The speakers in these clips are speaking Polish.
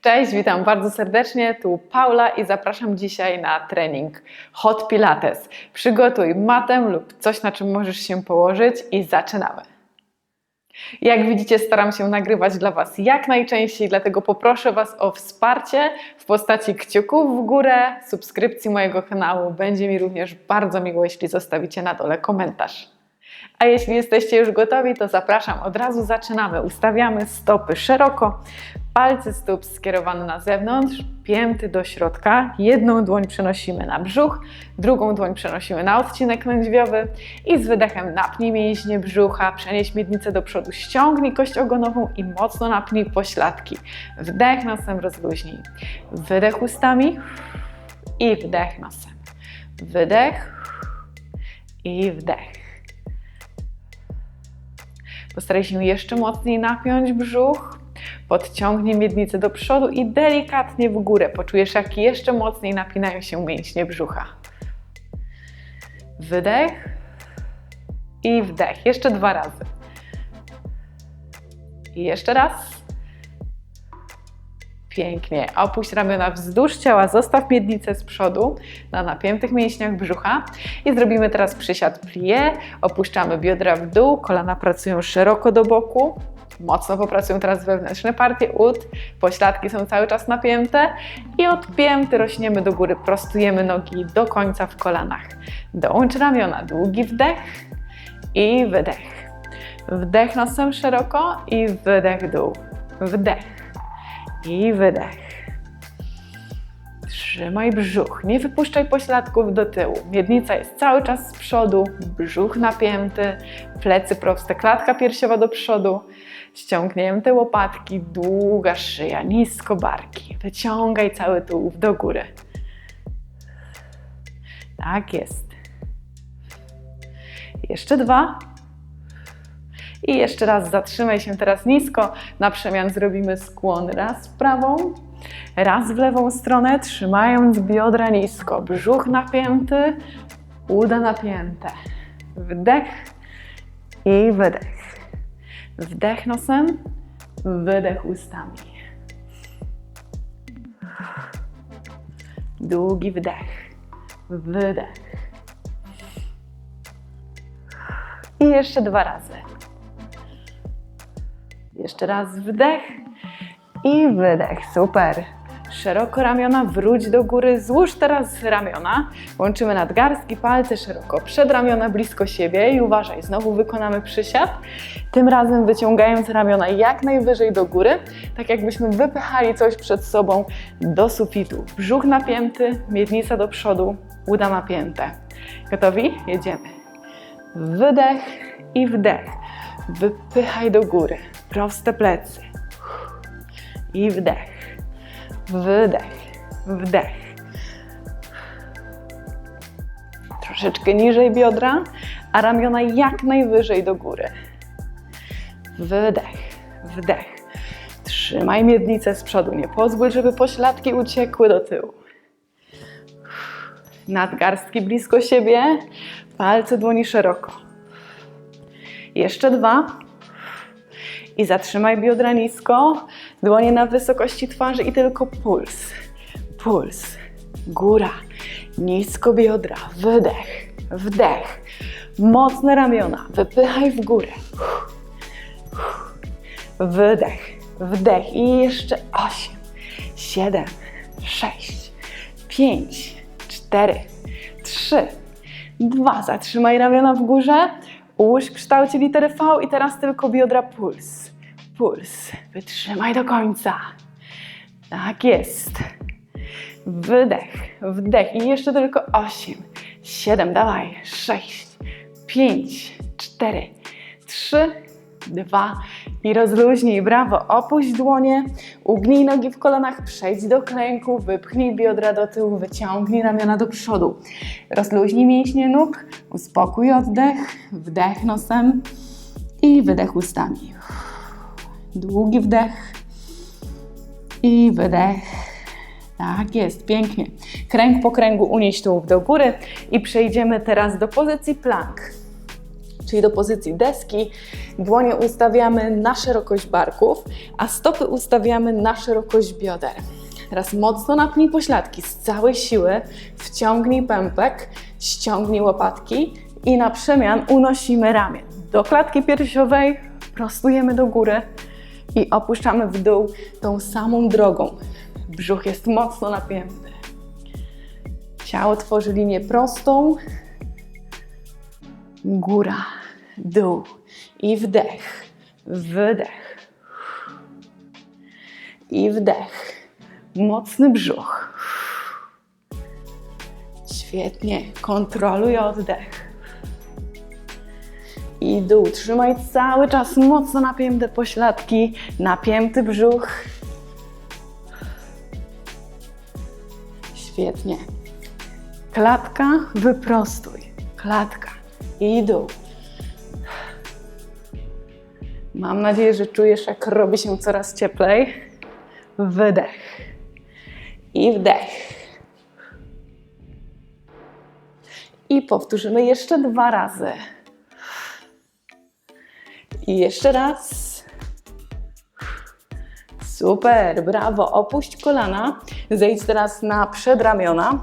Cześć, witam bardzo serdecznie. Tu Paula i zapraszam dzisiaj na trening Hot Pilates. Przygotuj matę lub coś, na czym możesz się położyć i zaczynamy. Jak widzicie, staram się nagrywać dla Was jak najczęściej, dlatego poproszę Was o wsparcie w postaci kciuków w górę, subskrypcji mojego kanału. Będzie mi również bardzo miło, jeśli zostawicie na dole komentarz. A jeśli jesteście już gotowi, to zapraszam, od razu zaczynamy. Ustawiamy stopy szeroko, palce stóp skierowane na zewnątrz, pięty do środka. Jedną dłoń przenosimy na brzuch, drugą dłoń przenosimy na odcinek lędźwiowy i z wydechem napnij mięśnie brzucha, przenieś miednicę do przodu, ściągnij kość ogonową i mocno napnij pośladki. Wdech nosem rozluźnij. Wydech ustami i wdech nosem. Wydech i wdech. Postaraj się jeszcze mocniej napiąć brzuch. Podciągnij miednicę do przodu i delikatnie w górę. Poczujesz, jak jeszcze mocniej napinają się mięśnie brzucha. Wydech i wdech. Jeszcze dwa razy. I jeszcze raz. Pięknie. Opuść ramiona wzdłuż ciała, zostaw miednicę z przodu na napiętych mięśniach brzucha i zrobimy teraz przysiad plie. Opuszczamy biodra w dół, kolana pracują szeroko do boku. Mocno popracują teraz wewnętrzne partie ud, pośladki są cały czas napięte i od pięty rośniemy do góry, prostujemy nogi do końca w kolanach. Dołącz ramiona, długi wdech i wydech. Wdech nosem szeroko i wydech dół. Wdech i wydech. Trzymaj brzuch, nie wypuszczaj pośladków do tyłu. Miednica jest cały czas z przodu, brzuch napięty, plecy proste, klatka piersiowa do przodu, ściągnięte łopatki, długa szyja, nisko barki. Wyciągaj cały tułów do góry. Tak jest. Jeszcze dwa. I jeszcze raz zatrzymaj się teraz nisko. Na przemian zrobimy skłon raz w prawą, raz w lewą stronę, trzymając biodra nisko. Brzuch napięty, uda napięte. Wdech i wydech. Wdech nosem, wydech ustami. Długi wdech, wydech. I jeszcze dwa razy. Jeszcze raz wdech i wydech. Super. Szeroko ramiona, wróć do góry, złóż teraz ramiona. Łączymy nadgarstki, palce szeroko przed ramiona, blisko siebie i uważaj, znowu wykonamy przysiad. Tym razem wyciągając ramiona jak najwyżej do góry, tak jakbyśmy wypychali coś przed sobą do sufitu. Brzuch napięty, miednica do przodu, uda napięte. Gotowi? Jedziemy. Wydech i wdech. Wypychaj do góry. Proste plecy. I wdech. Wydech. Wdech. Troszeczkę niżej biodra, a ramiona jak najwyżej do góry. Wydech. Wdech. Trzymaj miednicę z przodu. Nie pozwól, żeby pośladki uciekły do tyłu. Nadgarstki blisko siebie, palce dłoni szeroko. Jeszcze dwa. I zatrzymaj biodra nisko, dłonie na wysokości twarzy i tylko puls. Puls. Góra. Nisko biodra. Wydech. Wdech. Mocne ramiona. Wypychaj w górę. Wydech. Wdech. I jeszcze osiem, siedem, sześć, pięć, cztery, trzy, dwa. Zatrzymaj ramiona w górze. Ułóż w kształcie litery V i teraz tylko biodra puls. Puls. Wytrzymaj do końca. Tak jest. Wydech, wdech. I jeszcze tylko 8, 7, dawaj, 6, 5, 4, 3, 2 i rozluźnij, brawo, opuść dłonie, ugnij nogi w kolanach, przejdź do klęku, wypchnij biodra do tyłu, wyciągnij ramiona do przodu. Rozluźnij mięśnie nóg, uspokój oddech, wdech nosem. I wydech ustami. Długi wdech i wydech. Tak jest, pięknie. Kręg po kręgu unieś tułów do góry i przejdziemy teraz do pozycji plank, czyli do pozycji deski. Dłonie ustawiamy na szerokość barków, a stopy ustawiamy na szerokość bioder. Teraz mocno napnij pośladki z całej siły, wciągnij pępek, ściągnij łopatki i na przemian unosimy ramię do klatki piersiowej, prostujemy do góry i opuszczamy w dół tą samą drogą. Brzuch jest mocno napięty. Ciało tworzy linię prostą. Góra, dół i wdech, wydech i wdech. Mocny brzuch. Świetnie. Kontroluj oddech. I dół. Trzymaj cały czas mocno napięte pośladki, napięty brzuch. Świetnie. Klatka, wyprostuj. Klatka i dół. Mam nadzieję, że czujesz, jak robi się coraz cieplej. Wydech i wdech. I powtórzymy jeszcze dwa razy. I jeszcze raz. Super, brawo. Opuść kolana. Zejdź teraz na przedramiona.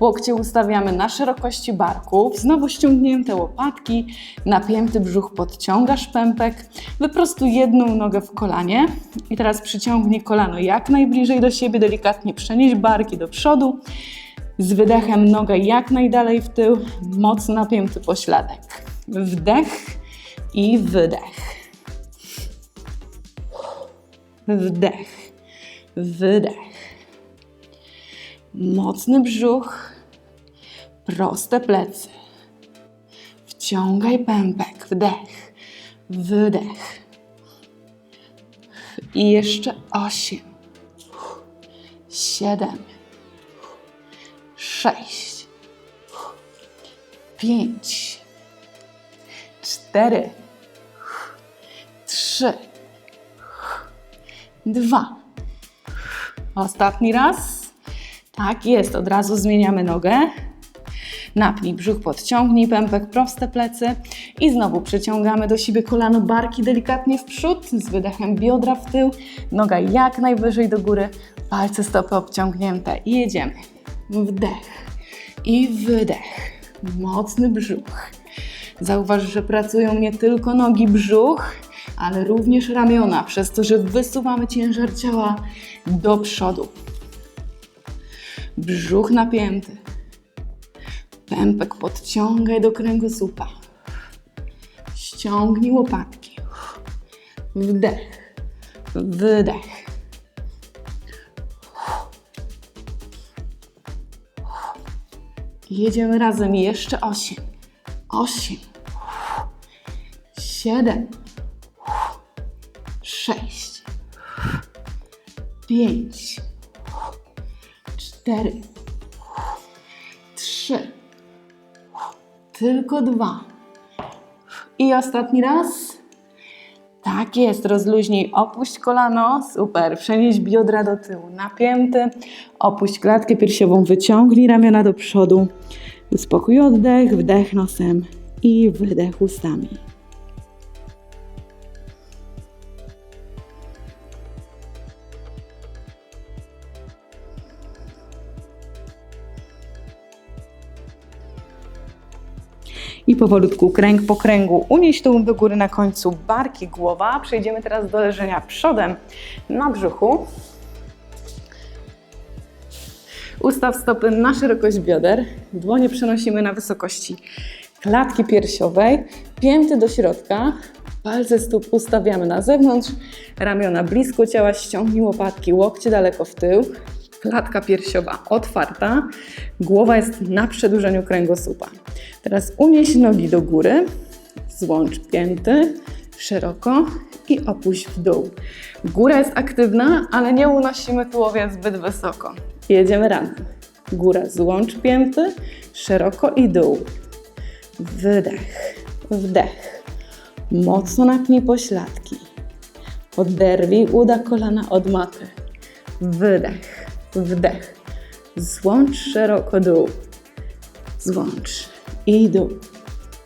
Łokcie ustawiamy na szerokości barków. Znowu ściągnięte łopatki. Napięty brzuch podciągasz pępek. Wyprostuj jedną nogę w kolanie. I teraz przyciągnij kolano jak najbliżej do siebie. Delikatnie przenieś barki do przodu. Z wydechem nogę jak najdalej w tył. Mocno napięty pośladek. Wdech i wydech. Wdech, wydech. Mocny brzuch, proste plecy. Wciągaj pępek, wdech, wydech. I jeszcze osiem, siedem, sześć, pięć, cztery, trzy, dwa. Ostatni raz. Tak jest, od razu zmieniamy nogę. Napnij brzuch, podciągnij pępek, proste plecy i znowu przyciągamy do siebie kolano, barki delikatnie w przód, z wydechem biodra w tył, noga jak najwyżej do góry, palce stopy obciągnięte i jedziemy. Wdech i wydech. Mocny brzuch. Zauważ, że pracują nie tylko nogi, brzuch, ale również ramiona, przez to, że wysuwamy ciężar ciała do przodu. Brzuch napięty. Pępek podciągaj do kręgosłupa. Ściągnij łopatki. Wdech, wydech. Jedziemy razem jeszcze osiem, osiem, siedem, sześć, pięć, cztery, trzy, tylko dwa. I ostatni raz. Tak jest, rozluźnij, opuść kolano, super, przenieś biodra do tyłu, napięty, opuść klatkę piersiową, wyciągnij ramiona do przodu, uspokój oddech, wdech nosem i wydech ustami. Powolutku kręg po kręgu unieś tułów do góry na końcu, barki, głowa. Przejdziemy teraz do leżenia przodem na brzuchu. Ustaw stopy na szerokość bioder. Dłonie przenosimy na wysokości klatki piersiowej. Pięty do środka. Palce stóp ustawiamy na zewnątrz. Ramiona blisko ciała. Ściągnij łopatki, łokcie daleko w tył. Klatka piersiowa otwarta. Głowa jest na przedłużeniu kręgosłupa. Teraz unieś nogi do góry. Złącz pięty szeroko i opuść w dół. Góra jest aktywna, ale nie unosimy tułowia zbyt wysoko. Jedziemy razem. Góra, złącz pięty, szeroko i dół. Wydech, wdech. Mocno napnij pośladki. Oderwij uda kolana od maty. Wydech, wdech. Złącz szeroko dół. Złącz i dół.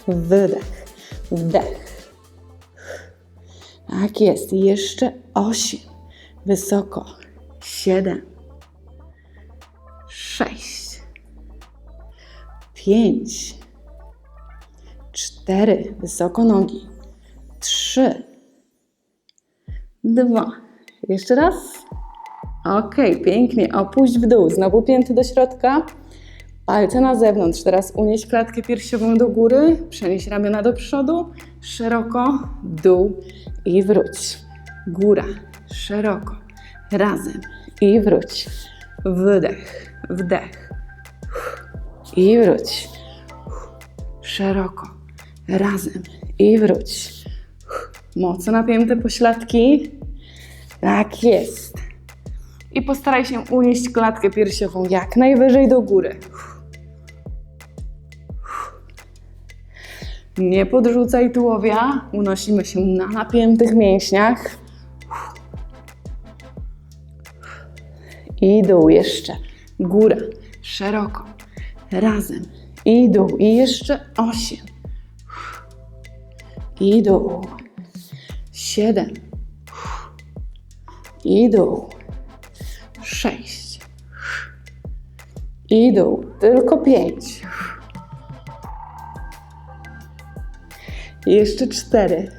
Wydech, wdech. Tak jest. Jeszcze osiem. Wysoko. Siedem. Sześć. Pięć. Cztery. Wysoko nogi. Trzy. Dwa. Jeszcze raz. Ok, pięknie. Opuść w dół. Znowu pięty do środka. Palce na zewnątrz. Teraz unieś klatkę piersiową do góry. Przenieś ramiona do przodu. Szeroko. Dół. I wróć. Góra. Szeroko. Razem. I wróć. Wydech. Wdech. I wróć. Szeroko. Razem. I wróć. Mocno napięte pośladki. Tak jest. I postaraj się unieść klatkę piersiową jak najwyżej do góry. Nie podrzucaj tułowia. Unosimy się na napiętych mięśniach. I dół jeszcze. Góra. Szeroko. Razem. I dół. I jeszcze osiem. I dół. Siedem. I dół. Sześć. I dół. Tylko pięć. Jeszcze cztery.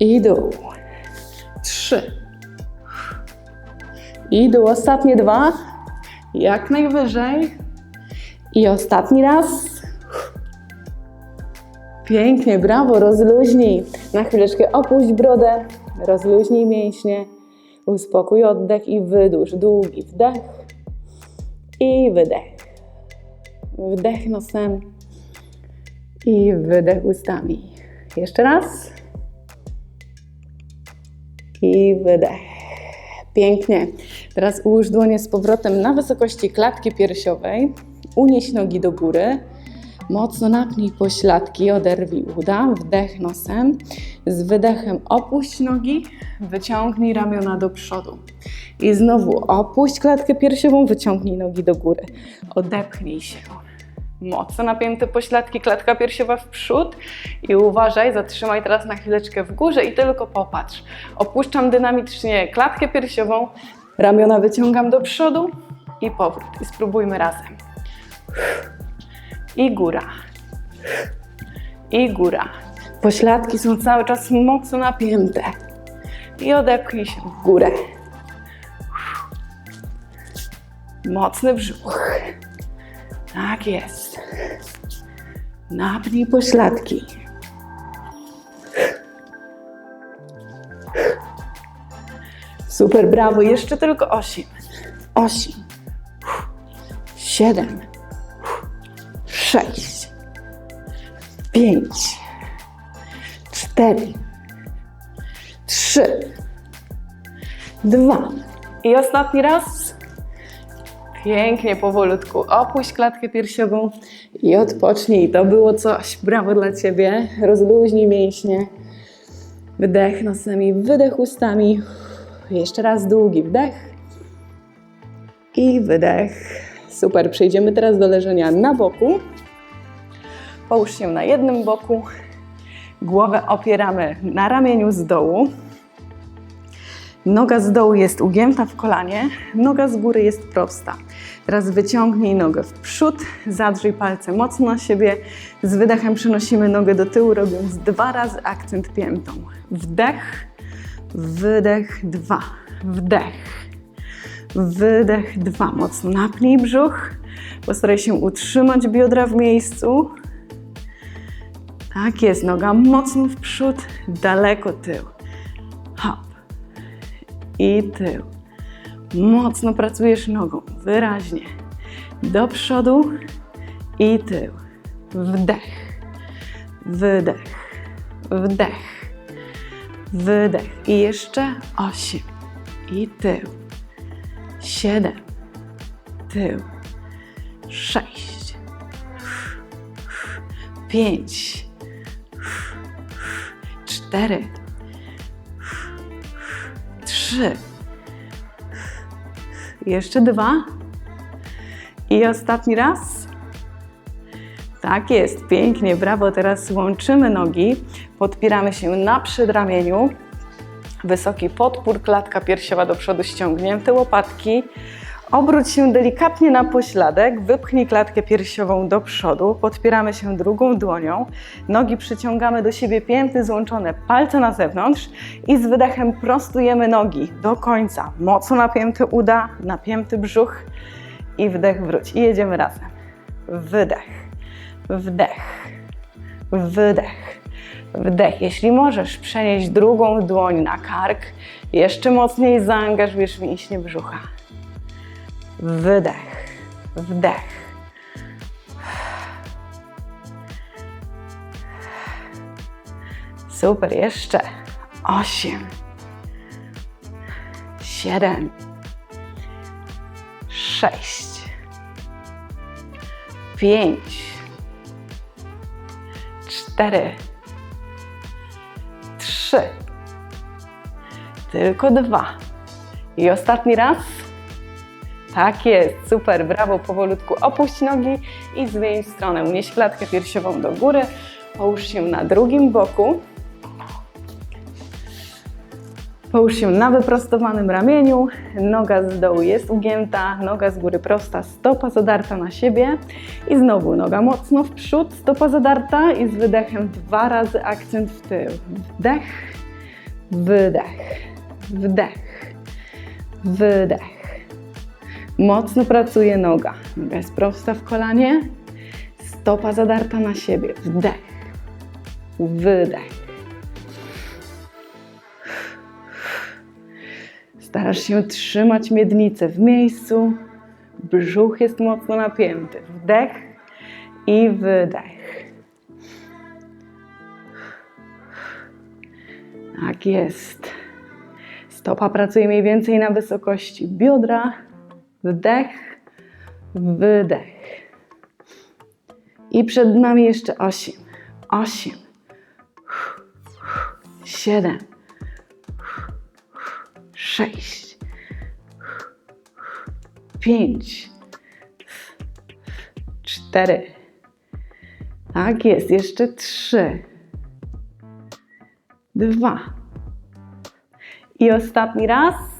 I dół. Trzy. I dół. Ostatnie dwa. Jak najwyżej. I ostatni raz. Pięknie, brawo, rozluźnij. Na chwileczkę opuść brodę, rozluźnij mięśnie, uspokój oddech i wydłuż. Długi wdech i wydech. Wdech nosem i wydech ustami. Jeszcze raz. I wydech. Pięknie. Teraz ułóż dłonie z powrotem na wysokości klatki piersiowej. Unieś nogi do góry. Mocno napnij pośladki, oderwij uda, wdech nosem. Z wydechem opuść nogi, wyciągnij ramiona do przodu. I znowu opuść klatkę piersiową, wyciągnij nogi do góry. Odepchnij się. Mocno napięte pośladki, klatka piersiowa w przód i uważaj, zatrzymaj teraz na chwileczkę w górze i tylko popatrz. Opuszczam dynamicznie klatkę piersiową, ramiona wyciągam do przodu i powrót. I spróbujmy razem. I góra. I góra. Pośladki są cały czas mocno napięte. I odepchnij się w górę. Mocny brzuch. Tak jest. Napnij pośladki. Super, brawo. Jeszcze tylko osiem. Osiem. Siedem. Sześć. Pięć. Cztery. Trzy. Dwa. I ostatni raz. Pięknie, powolutku. Opuść klatkę piersiową i odpocznij. To było coś. Brawo dla Ciebie. Rozluźnij mięśnie. Wdech nosem i wydech ustami. Jeszcze raz długi wdech i wydech. Super. Przejdziemy teraz do leżenia na boku. Połóż się na jednym boku. Głowę opieramy na ramieniu z dołu. Noga z dołu jest ugięta w kolanie, noga z góry jest prosta. Teraz wyciągnij nogę w przód, zadrzyj palce mocno na siebie. Z wydechem przenosimy nogę do tyłu, robiąc dwa razy akcent piętą. Wdech, wydech, dwa. Wdech, wydech, dwa. Mocno napnij brzuch. Postaraj się utrzymać biodra w miejscu. Tak jest, noga mocno w przód, daleko tył. Hop i tył. Mocno pracujesz nogą, wyraźnie. Do przodu i tył. Wdech, wydech, wdech, wydech. I jeszcze osiem. I tył. Siedem. Tył. Sześć. Pięć. Cztery trzy. Jeszcze dwa. I ostatni raz. Tak jest, pięknie, brawo. Teraz łączymy nogi, Podpieramy się na przedramieniu. Wysoki podpór, klatka piersiowa do przodu, ściągnięte łopatki. Obróć się delikatnie na pośladek, wypchnij klatkę piersiową do przodu, podpieramy się drugą dłonią, nogi przyciągamy do siebie, pięty złączone, palce na zewnątrz i z wydechem prostujemy nogi do końca. Mocno napięty uda, napięty brzuch i wdech wróć. I jedziemy razem. Wydech, wdech, wydech, wdech. Jeśli możesz przenieść drugą dłoń na kark, jeszcze mocniej zaangażujesz mięśnie brzucha. Wydech, wdech. Super, jeszcze. Osiem. Siedem. Sześć. Pięć. Cztery. Trzy. Tylko dwa. I ostatni raz. Tak jest, super, brawo, powolutku opuść nogi i zmień stronę. Unieś klatkę piersiową do góry, połóż się na drugim boku. Połóż się na wyprostowanym ramieniu, noga z dołu jest ugięta, noga z góry prosta, stopa zadarta na siebie i znowu noga mocno w przód, stopa zadarta i z wydechem dwa razy akcent w tył. Wdech, wydech, wdech, wydech. Mocno pracuje noga. Noga jest prosta w kolanie, stopa zadarta na siebie. Wdech, wydech. Starasz się trzymać miednicę w miejscu. Brzuch jest mocno napięty. Wdech i wydech. Tak jest. Stopa pracuje mniej więcej na wysokości biodra. Wdech, wydech. I przed nami jeszcze osiem. Osiem. Siedem. Sześć. Pięć. Cztery. Tak jest. Jeszcze trzy. Dwa. I ostatni raz.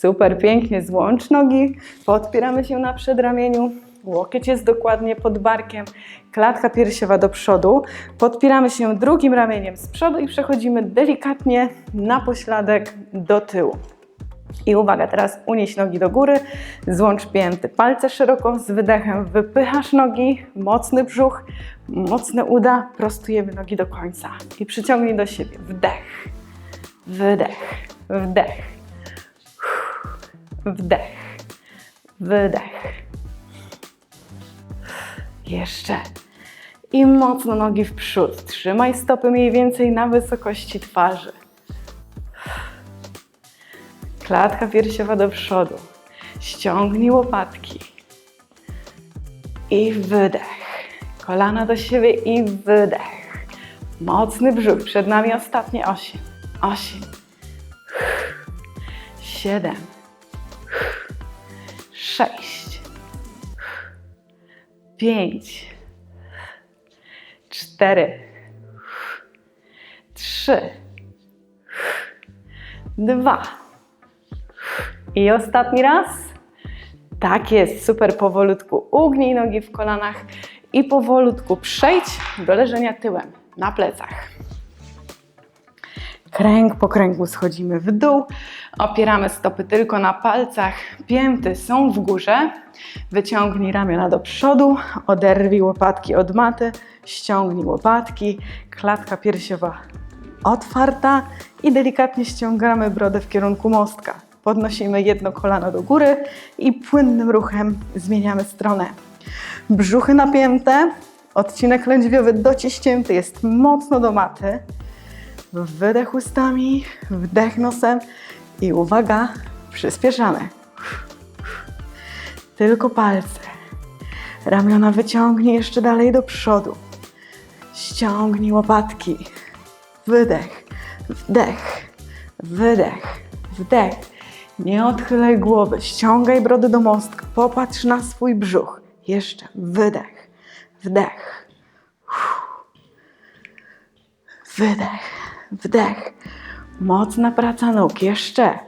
Super, pięknie. Złącz nogi, podpieramy się na przedramieniu. Łokieć jest dokładnie pod barkiem, klatka piersiowa do przodu. Podpieramy się drugim ramieniem z przodu i przechodzimy delikatnie na pośladek do tyłu. I uwaga, teraz unieś nogi do góry, złącz pięty, palce szeroko, z wydechem wypychasz nogi, mocny brzuch, mocne uda, prostujemy nogi do końca. I przyciągnij do siebie, wdech, wydech, wdech, Wdech, wydech. Jeszcze. I mocno nogi w przód. Trzymaj stopy mniej więcej na wysokości twarzy. Klatka piersiowa do przodu. Ściągnij łopatki. I wydech. Kolana do siebie i wydech. Mocny brzuch. Przed nami ostatnie osiem. Osiem. Siedem sześć, pięć, cztery, trzy, dwa. I ostatni raz. Tak jest, super powolutku. Ugnij nogi w kolanach i powolutku przejdź do leżenia tyłem na plecach. Kręg po kręgu schodzimy w dół, opieramy stopy tylko na palcach, pięty są w górze. Wyciągnij ramiona do przodu, oderwij łopatki od maty, ściągnij łopatki, klatka piersiowa otwarta i delikatnie ściągamy brodę w kierunku mostka. Podnosimy jedno kolano do góry i płynnym ruchem zmieniamy stronę. Brzuchy napięte, odcinek lędźwiowy dociśnięty jest mocno do maty. Wydech ustami, wdech nosem i uwaga, przyspieszamy. Tylko palce. Ramiona wyciągnij jeszcze dalej do przodu. Ściągnij łopatki. Wydech, wdech, wydech, wdech. Nie odchylaj głowy, ściągaj brody do mostka, popatrz na swój brzuch. Jeszcze wydech, wdech. wydech, wdech. Mocna praca nóg. Jeszcze.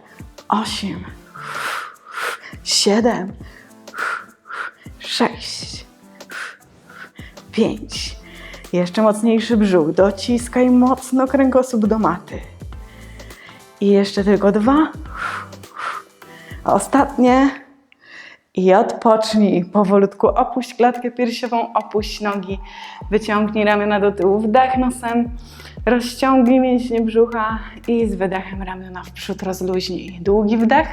Osiem, siedem, sześć, pięć. Jeszcze mocniejszy brzuch. Dociskaj mocno kręgosłup do maty. I jeszcze tylko dwa. Ostatnie. I odpocznij. Powolutku opuść klatkę piersiową, opuść nogi. Wyciągnij ramiona do tyłu. Wdech nosem. Rozciągnij mięśnie brzucha i z wydechem ramiona w przód rozluźnij. Długi wdech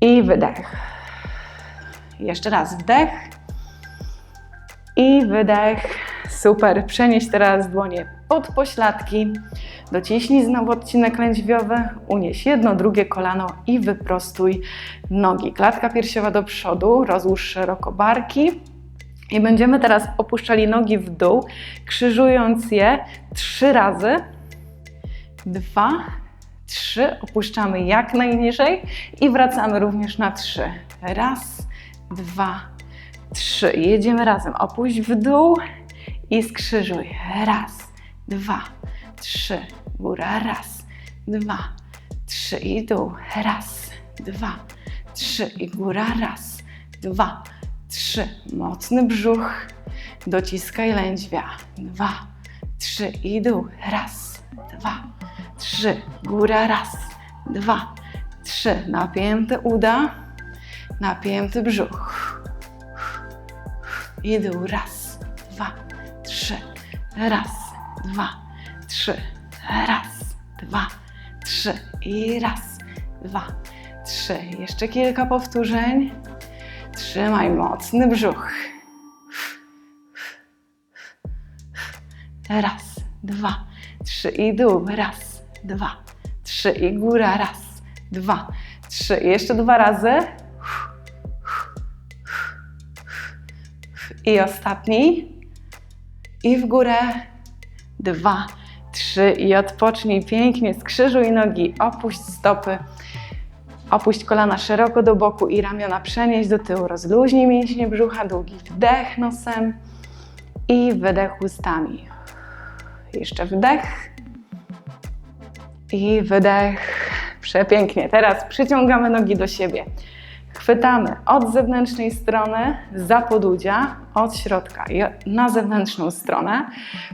i wydech. Jeszcze raz wdech i wydech. Super. Przenieś teraz dłonie pod pośladki. Dociśnij znowu odcinek lędźwiowy. Unieś jedno, drugie kolano i wyprostuj nogi. Klatka piersiowa do przodu. Rozłóż szeroko barki. I będziemy teraz opuszczali nogi w dół, krzyżując je trzy razy. Dwa, trzy. Opuszczamy jak najniżej i wracamy również na trzy. Raz, dwa, trzy. Jedziemy razem. Opuść w dół i skrzyżuj. Raz, dwa, trzy. Góra. Raz, dwa, trzy. I dół. Raz, dwa, trzy. I góra. Raz, dwa, trzy. Mocny brzuch. Dociskaj lędźwia. Dwa, trzy. I dół. Raz, dwa, trzy. Góra. Raz, dwa, trzy. Napięte uda. Napięty brzuch. I dół. Raz, dwa, trzy. Raz, dwa, trzy. Raz, dwa, trzy. I raz, dwa, trzy. Jeszcze kilka powtórzeń. Trzymaj mocny brzuch. Raz, dwa, trzy i dół. Raz, dwa, trzy i góra. Raz, dwa, trzy. I Jeszcze dwa razy. I ostatni. I w górę. Dwa, trzy. I odpocznij pięknie. Skrzyżuj nogi. Opuść stopy. Opuść kolana szeroko do boku i ramiona przenieść do tyłu. Rozluźnij mięśnie brzucha, długi wdech nosem i wydech ustami. Jeszcze wdech i wydech. Przepięknie. Teraz przyciągamy nogi do siebie. Chwytamy od zewnętrznej strony za podudzia, od środka na zewnętrzną stronę.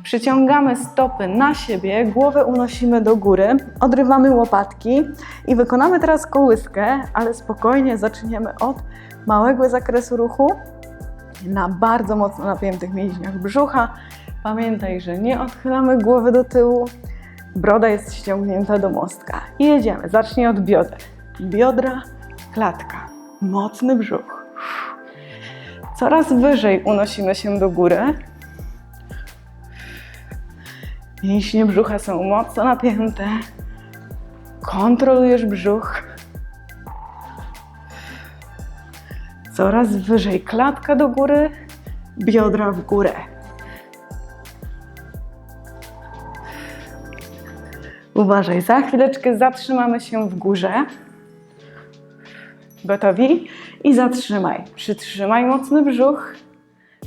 Przyciągamy stopy na siebie, głowę unosimy do góry, odrywamy łopatki i wykonamy teraz kołyskę, ale spokojnie zaczniemy od małego zakresu ruchu na bardzo mocno napiętych mięśniach brzucha. Pamiętaj, że nie odchylamy głowy do tyłu, broda jest ściągnięta do mostka. I jedziemy. Zacznij od bioder. Biodra, klatka, mocny brzuch. Coraz wyżej unosimy się do góry. Mięśnie brzucha są mocno napięte. Kontrolujesz brzuch. Coraz wyżej klatka do góry, biodra w górę. Uważaj, za chwileczkę zatrzymamy się w górze. Gotowi? I zatrzymaj. Przytrzymaj mocny brzuch.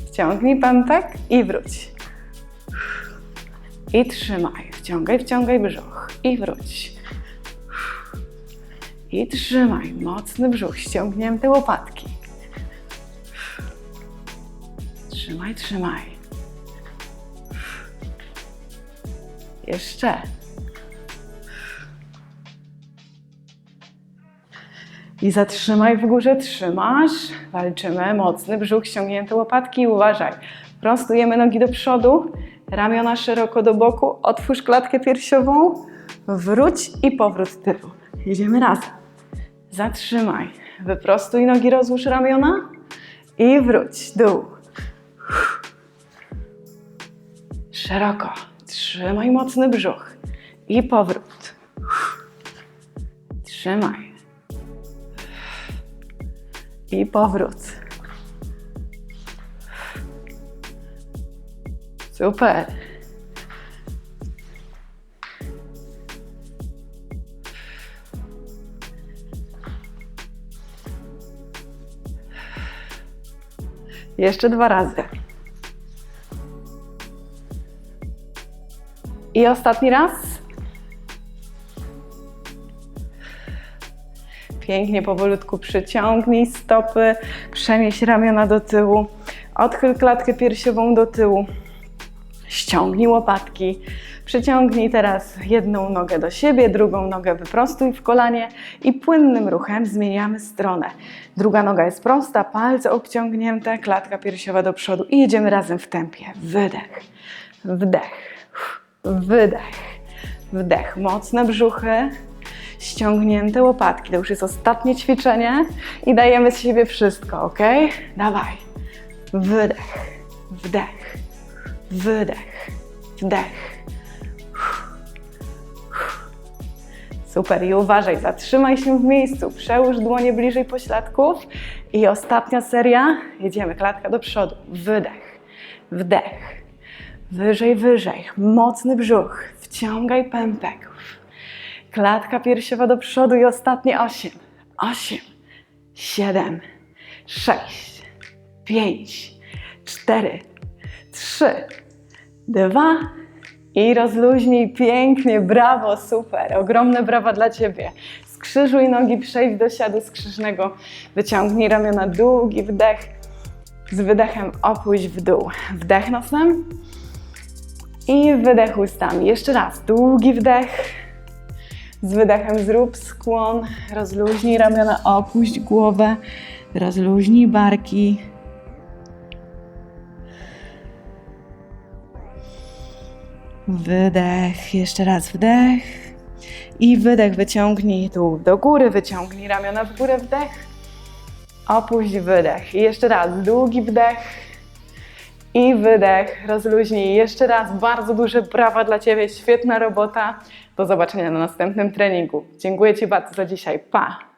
Wciągnij pępek i wróć. I trzymaj. Wciągaj, wciągaj brzuch. I wróć. I trzymaj. Mocny brzuch. Ściągnięte łopatki. Trzymaj, trzymaj. Jeszcze. I zatrzymaj w górze, trzymasz. Walczymy. Mocny brzuch, ściągnięte łopatki. Uważaj. Prostujemy nogi do przodu, ramiona szeroko do boku. Otwórz klatkę piersiową. Wróć i powrót tyłu. Jedziemy razem. Zatrzymaj. Wyprostuj nogi, rozłóż ramiona. I wróć. Dół. Szeroko. Trzymaj mocny brzuch. I powrót. Trzymaj. I powrót. Super. Jeszcze dwa razy. I ostatni raz. Pięknie, powolutku przyciągnij stopy, przenieś ramiona do tyłu, odchyl klatkę piersiową do tyłu, ściągnij łopatki, przyciągnij teraz jedną nogę do siebie, drugą nogę wyprostuj w kolanie i płynnym ruchem zmieniamy stronę. Druga noga jest prosta, palce obciągnięte, klatka piersiowa do przodu i jedziemy razem w tempie. Wydech, wdech, wydech, wdech. Mocne brzuchy, ściągnięte łopatki. To już jest ostatnie ćwiczenie i dajemy z siebie wszystko, ok? Dawaj. Wydech, wdech, wydech, wdech. Super. I uważaj, zatrzymaj się w miejscu, przełóż dłonie bliżej pośladków. I ostatnia seria, jedziemy, klatka do przodu, wydech, wdech, wyżej, wyżej, mocny brzuch, wciągaj pępek, klatka piersiowa do przodu i ostatnie osiem, osiem, siedem, sześć, pięć, cztery, trzy, dwa i rozluźnij pięknie, brawo, super, ogromne brawa dla Ciebie. Skrzyżuj nogi, przejdź do siadu skrzyżnego, wyciągnij ramiona, długi wdech, z wydechem opuść w dół. Wdech nosem i wydech ustami. Jeszcze raz, długi wdech, z wydechem zrób skłon, rozluźnij ramiona, opuść głowę, rozluźnij barki. Wydech, jeszcze raz wdech i wydech, wyciągnij dół do góry, wyciągnij ramiona w górę, wdech, opuść wydech. I jeszcze raz, długi wdech i wydech, rozluźnij. Jeszcze raz, bardzo duże brawa dla Ciebie, świetna robota. Do zobaczenia na następnym treningu. Dziękuję Ci bardzo za dzisiaj, pa!